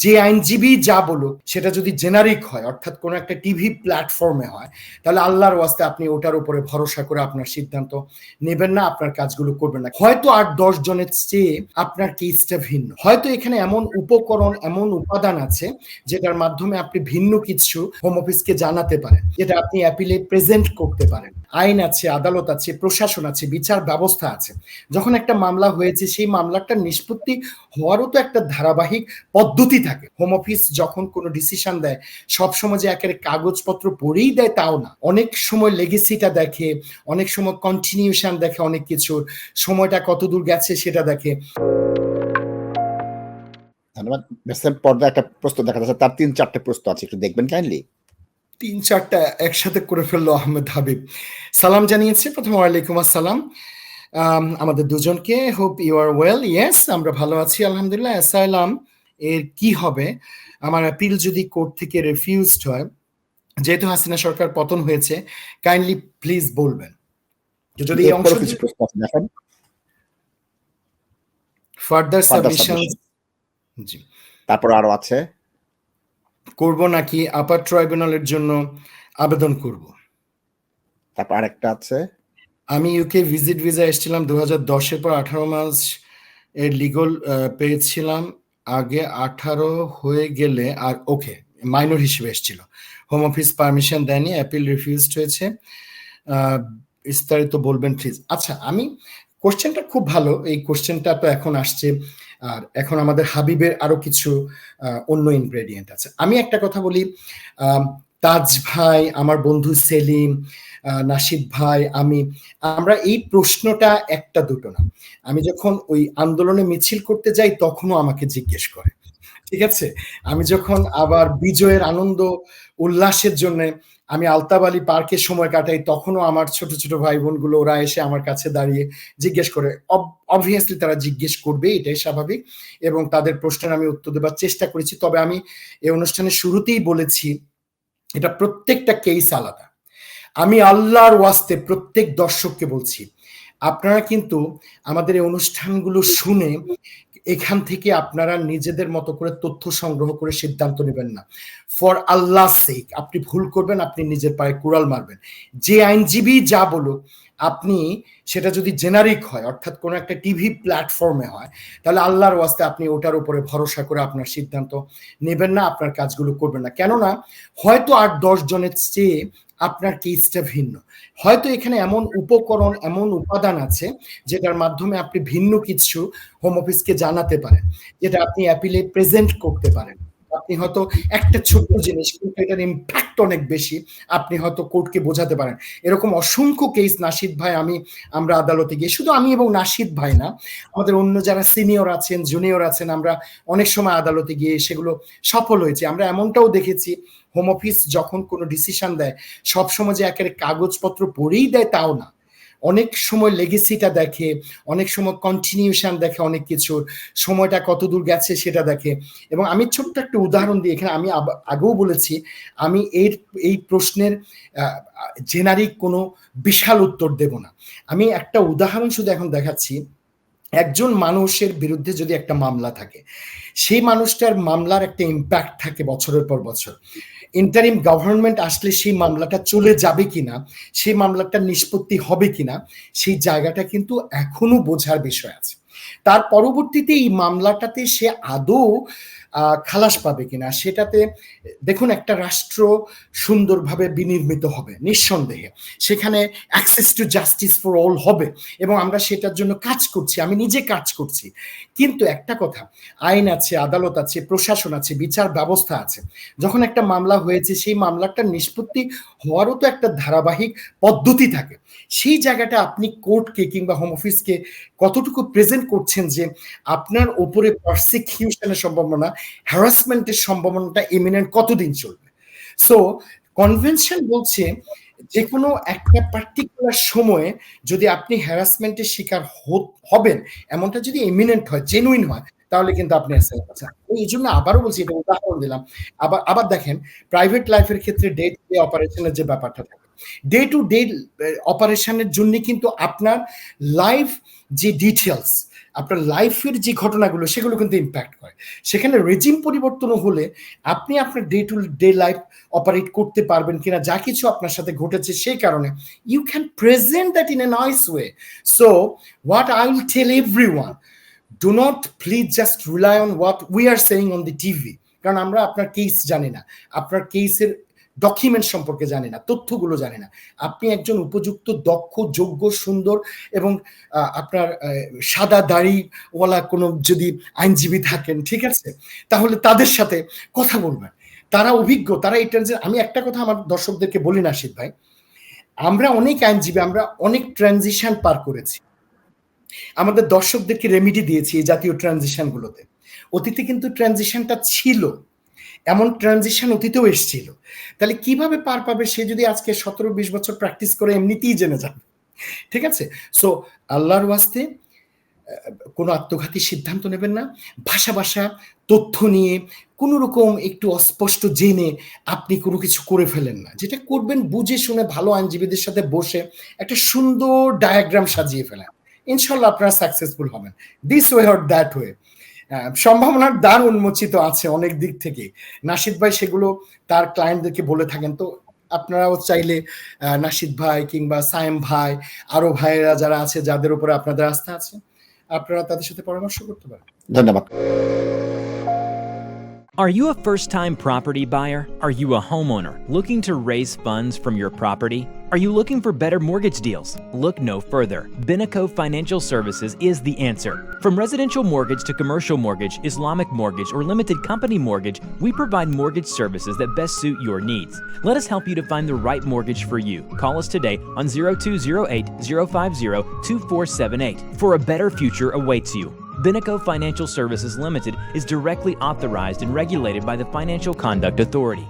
যে আইনজীবী যা বলুক, সেটা যদি জেনারিক হয়, অর্থাৎ কোনো একটা টিভি প্ল্যাটফর্মে হয়, তাহলে আল্লাহর ওয়াস্তে আপনি ওটার উপরে ভরসা করে আপনার সিদ্ধান্ত নেবেন না, আপনার কাজগুলো করবেন না। হয়তো আট দশ জনের চেয়ে আপনার কেসটা ভিন্ন। হয়তো এখানে এমন উপকরণ, এমন উপাদান আছে, যেটার মাধ্যমে আপনি ভিন্ন কিছু হোম অফিসকে জানাতে পারেন, যেটা আপনি অ্যাপিলে প্রেজেন্ট করতে পারেন। আইন আছে, আদালত আছে, প্রশাসন আছে, বিচার ব্যবস্থা আছে। যখন একটা মামলা হয়েছে, সেই মামলাটার নিষ্পত্তি হওয়ারও তো একটা ধারাবাহিক পদ্ধতি থাকে। হোম অফিস যখন কোনো ডিসিশন দেয়, সবসময় যে একেবারে কাগজপত্র পড়েই দেয় তাও না। অনেক সময় লেগেসিটা দেখে, অনেক সময় কন্টিনিউশন দেখে অনেক কিছুর। সময়টা কত দূর গেছে সেটা দেখে। ধন্যবাদ। পর্দা একটা প্রশ্ন দেখা যাচ্ছে, তার তিন চারটে প্রশ্ন আছে, একটু দেখবেন কাইন্ডলি তিন চারটা একসাথে করে ফেলল আহমেদ হাবিব। সালাম জানিয়েছে প্রথমে ওয়ালাইকুম আসসালাম। আম, আমাদের দুজনকে hope you are well yes আমরা ভালো আছি আলহামদুলিল্লাহ অ্যাসাইলাম এর কি হবে? আমার অ্যাপিল যদি কোর্ট থেকে রিফিউজড হয় যেহেতু হাসিনা সরকার পতন হয়েছে কাইন্ডলি প্লিজ বলবেন। যদি এই অংশ ফার্দার সাবমিশন জি। তারপর আরও আছে। করব নাকি আপার ট্রাইব্যুনালের জন্য আবেদন করব? তারপর আরেকটা আছে। আমি ইউকে ভিজিট ভিসা এসেছিলাম দু হাজার দশের পর আঠারো মাস এর লিগল পেয়েছিলাম। আগে আঠারো হয়ে গেলে আর ওকে মাইনর হিসেবে এসেছিল। হোম অফিস পারমিশন দেয়নি অ্যাপিল রিফিউজড হয়েছে। বিস্তারিত বলবেন প্লিজ আচ্ছা আমি কোশ্চেনটা খুব ভালো এই কোশ্চেনটা তো এখন আসছে। আর এখন আমাদের হাবিবের আরও কিছু অন্য ইনগ্রেডিয়েন্ট আছে। আমি একটা কথা বলি তাজ ভাই, আমার বন্ধু সেলিম নাসিদ ভাই, আমি, আমরা এই প্রশ্নটা একটা দুটো না। আমি যখন ওই আন্দোলনে মিছিল করতে যাই, তখনও আমাকে জিজ্ঞেস করে। ঠিক আছে? আমি যখন আবার বিজয়ের আনন্দ, উল্লাসের জন্য আমি আলতাব আলী পার্কে সময় কাটাই, তখনও আমার ছোট ছোট ভাই বোনগুলো ওরা এসে আমার কাছে দাঁড়িয়ে জিজ্ঞেস করে। অবভিয়াসলি তারা জিজ্ঞেস করবে, এটাই স্বাভাবিক এবং তাদের প্রশ্নের আমি উত্তর দেওয়ার চেষ্টা করেছি। তবে আমি এই অনুষ্ঠানের শুরুতেই বলেছি, এটা প্রত্যেকটা কেস আলাদা। আমি আল্লাহর ওয়াস্তে প্রত্যেক দর্শককে বলছি, আপনারা কিন্তু আমাদের এই অনুষ্ঠানগুলো শুনে এখান থেকে আপনারা নিজেদের মতো করে তথ্য সংগ্রহ করে সিদ্ধান্ত নেবেন না। ফর আল্লাহ সেক আপনি ভুল করবেন, আপনি নিজের পায়ে কুড়াল মারবেন। যে আইনজীবী যা বলুক, আপনি সেটা যদি জেনারিক হয়, অর্থাৎ কোনো একটা টিভি প্ল্যাটফর্মে হয়, তাহলে আল্লাহর ওয়াস্তে আপনি ওটার উপরে ভরসা করে আপনার সিদ্ধান্ত নেবেন না, আপনার কাজগুলো করবেন না। কেননা, হয়তো আট দশ জনের চেয়ে আপনার কেসটা ভিন্ন। হয়তো এখানে এমন উপকরণ, এমন উপাদান আছে, যেটার মাধ্যমে আপনি ভিন্ন কিছু হোম অফিসকে জানাতে পারেন, যেটা আপনি অ্যাপিলে প্রেজেন্ট করতে পারেন। আপনি হয়তো একটা ছোট্ট জিনিস, কিন্তু এটার ইম্প্যাক্ট অনেক বেশি, আপনি হয়তো কোর্টকে বোঝাতে পারেন। এরকম অসংখ্য কেস নাসিদ ভাই আমি, আমরা আদালতে গিয়ে, শুধু আমি এবং নাসিদ ভাই না, আমাদের অন্য যারা সিনিয়র আছেন জুনিয়র আছেন, আমরা অনেক সময় আদালতে গিয়ে সেগুলো সফল হয়েছে। আমরা এমনটাও দেখেছি হোম অফিস যখন কোনো ডিসিশন দেয় সবসময় যে একেবারে কাগজপত্র পড়েই দেয় তাও না। অনেক সময় লেগেসিটা দেখে, অনেক সময় কন্টিনিউশন দেখে অনেক কিছুর, সময়টা কত দূর গেছে সেটা দেখে। এবং আমি ছোট্ট একটা উদাহরণ দিই এখানে আমি আগেও বলেছি, আমি এর, এই প্রশ্নের জেনারিক কোনো বিশাল উত্তর দেব না। আমি একটা উদাহরণ শুধু এখন দেখাচ্ছি, একজন মানুষের বিরুদ্ধে যদি একটা মামলা থাকে, সেই মানুষটার মামলার একটা ইম্প্যাক্ট থাকে বছরের পর বছর। ইন্টারিম গভর্নমেন্ট আসলে সেই মামলাটা চলে যাবে কিনা, সেই মামলাটা নিষ্পত্তি হবে কিনা, সেই জায়গাটা কিন্তু এখনও বোঝার বিষয় আছে। তার পরবর্তীতে এই মামলাটাতে সে আদৌ খালাস পাবে কিনা সেটাতে দেখুন একটা রাষ্ট্র সুন্দরভাবে বিনির্মিত হবে, নিঃসন্দেহে। সেখানে access to justice for all হবে এবং আমরা সেটার জন্য কাজ করছি, আমি নিজে কাজ করছি। কিন্তু একটা কথা, আইন আছে, আদালত আছে, প্রশাসন আছে, বিচার ব্যবস্থা আছে। যখন একটা মামলা হয়েছে, সেই মামলাটার নিষ্পত্তি হওয়ারও তো একটা ধারাবাহিক পদ্ধতি থাকে। সেই জায়গাটা আপনি কোর্টকে কিংবা হোম অফিসকে কতটুকু প্রেজেন্ট করছেন যে আপনার ওপরে প্রসিকিউশনের সম্ভাবনা হ্যারাসমেন্টের সম্ভাবনাটা ইমিনেন্ট কতদিন চলবে? সো কনভেনশন বলছে যে কোনো একটা পার্টিকুলার সময়ে যদি আপনি হ্যারাসমেন্টের শিকার হবেন, এমনটা যদি এমিনেন্ট হয় জেনুইন হয়, তাহলে কিন্তু আপনি আচ্ছা এই জন্য আবারও বলছি, এটা উদাহরণ দিলাম। আবার আবার দেখেন প্রাইভেট লাইফের ক্ষেত্রে ডে টু ডে অপারেশনের যে ব্যাপারটা থাকে ডে টু ডে অপারেশনের জন্য কিন্তু আপনার লাইফ যে ডিটেলস আপনার লাইফের যে ঘটনাগুলো, সেগুলো কিন্তু ইম্প্যাক্ট করে। সেখানে রেজিম পরিবর্তন হলে আপনি আপনার day to day life operate করতে পারবেন কিনা, যা কিছু আপনার সাথে ঘটেছে সেই কারণে you can present that in a nice way so what I will tell everyone do not please just rely on what we are saying on the TV কারণ আমরা আপনার কেস জানি না। আপনার কেসের ডকুমেন্ট সম্পর্কে জানি না, তথ্যগুলো জানি না। আপনি একজন উপযুক্ত, দক্ষ, যোগ্য, সুন্দর এবং আপনার সাদা দাড়িওয়ালা কোনো যদি আইনজীবী থাকেন, ঠিক আছে? তাহলে তাদের সাথে কথা বলবেন। তারা অভিজ্ঞ, তারা এটার যে, আমি একটা কথা আমার দর্শকদেরকে বলি না নাসিদ ভাই। আমরা অনেক আইনজীবী, আমরা অনেক ট্রানজিশন পার করেছি। আমাদের দর্শকদেরকে রেমিডি দিয়েছি এই জাতীয় ট্রানজিশনগুলোতে অতীতে কিন্তু ট্রানজিশনটা ছিল। এমন ট্রানজিশন অতীতেও এসেছিল। তাহলে কীভাবে পার পাবে সে যদি আজকে সতেরো বিশ বছর প্র্যাকটিস করে এমনিতেই জেনে যাবে? ঠিক আছে? সো আল্লাহর ওয়াস্তে কোনো আত্মঘাতী সিদ্ধান্ত নেবেন না। ভাষা ভাষা, তথ্য নিয়ে, কোনো রকম একটু অস্পষ্ট জেনে আপনি কোনো কিছু করে ফেলেন না। যেটা করবেন, বুঝে শুনে ভালো আইনজীবীদের সাথে বসে একটা সুন্দর ডায়াগ্রাম সাজিয়ে ফেলেন। ইনশাল্লাহ আপনারা সাকসেসফুল হবেন। This way or that way সম্ভাবনার দ্বার উন্মোচিত আছে অনেক দিক থেকে নাসিদ ভাই সেগুলো তার ক্লায়েন্টদেরকে বলে থাকেন তো আপনারাও চাইলে নাসিদ ভাই কিংবা সায়েম ভাই আরও ভাইয়েরা যারা আছে যাদের উপরে আপনাদের আস্থা আছে আপনারা তাদের সাথে পরামর্শ করতে পারেন ধন্যবাদ Are you a first time property buyer? Are you a homeowner looking to raise funds from your property? Are you looking for better mortgage deals? Look no further. Binaco Financial Services is the answer. From residential mortgage to commercial mortgage, Islamic mortgage, or limited company mortgage, we provide mortgage services that best suit your needs. Let us help you to find the right mortgage for you. Call us today on 0208 050 2478 for a better future awaits you. Binaco Financial Services Limited is directly authorized and regulated by the Financial Conduct Authority.